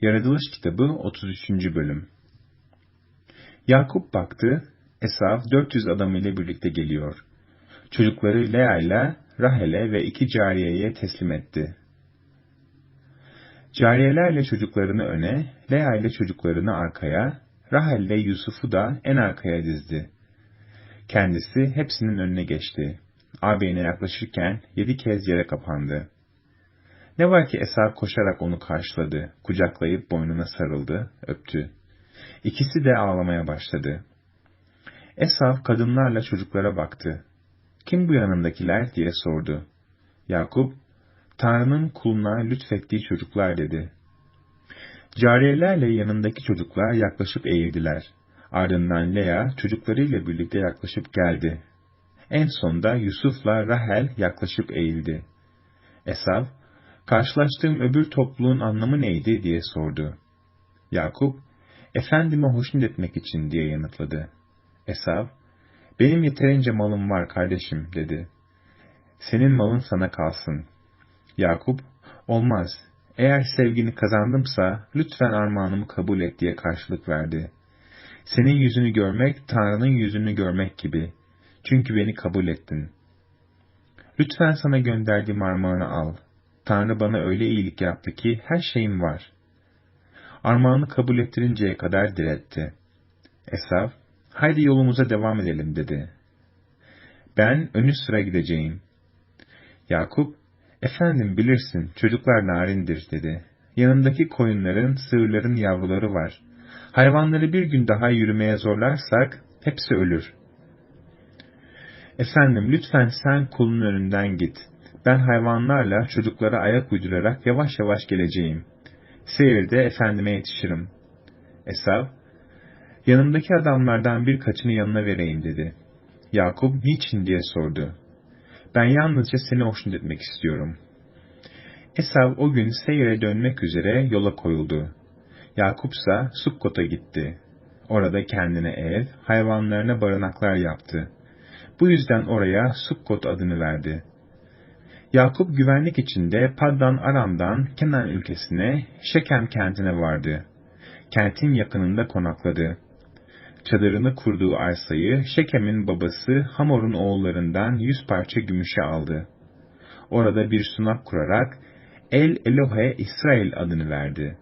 Yaratılış kitabı 33. bölüm Yakup baktı, Esav 400 adamıyla birlikte geliyor. Çocukları Lea ile Rahel'e ve iki cariyeye teslim etti. Cariyelerle çocuklarını öne, Lea ile çocuklarını arkaya, Rahel ile Yusuf'u da en arkaya dizdi. Kendisi hepsinin önüne geçti. Ağabeyine yaklaşırken yedi kez yere kapandı. Ne var ki Esar koşarak onu karşıladı, kucaklayıp boynuna sarıldı, öptü. İkisi de ağlamaya başladı. Esav kadınlarla çocuklara baktı. Kim bu yanındakiler diye sordu. Yakup, Tanrı'nın kuluna lütfettiği çocuklar dedi. Cariyelerle yanındaki çocuklar yaklaşıp eğildiler. Ardından Lea çocuklarıyla birlikte yaklaşıp geldi. En sonda Yusuf'la Rahel yaklaşıp eğildi. Esav, karşılaştığım öbür topluluğun anlamı neydi diye sordu. Yakup, efendime hoşnut etmek için diye yanıtladı. Esav, benim yeterince malım var kardeşim dedi. Senin malın sana kalsın. Yakup, olmaz. Eğer sevgini kazandımsa lütfen armağanımı kabul et diye karşılık verdi. Senin yüzünü görmek Tanrı'nın yüzünü görmek gibi. Çünkü beni kabul ettin. Lütfen sana gönderdiğim armağanı al. Tanrı bana öyle iyilik yaptı ki her şeyim var. Armağanı kabul ettirinceye kadar diretti. Esav, haydi yolumuza devam edelim dedi. Ben önü sıra gideceğim. Yakup, efendim bilirsin çocuklar narindir dedi. Yanındaki koyunların, sığırların yavruları var. Hayvanları bir gün daha yürümeye zorlarsak hepsi ölür. Efendim lütfen sen kulun önünden git. Ben hayvanlarla çocuklara ayak uydurarak yavaş yavaş geleceğim. Seyirde efendime yetişirim. Esav, yanımdaki adamlardan birkaçını yanına vereyim dedi. Yakup niçin diye sordu. Ben yalnızca seni hoşnut etmek istiyorum. Esav o gün Seyir'e dönmek üzere yola koyuldu. Yakup ise Sukkot'a gitti. Orada kendine ev, hayvanlarına barınaklar yaptı. Bu yüzden oraya Sukkot adını verdi. Yakup güvenlik içinde Paddan Aram'dan Kenan ülkesine Şekem kentine vardı. Kentin yakınında konakladı. Çadırını kurduğu arsayı Şekem'in babası Hamor'un oğullarından yüz parça gümüşe aldı. Orada bir sunak kurarak El Elohe İsrail adını verdi.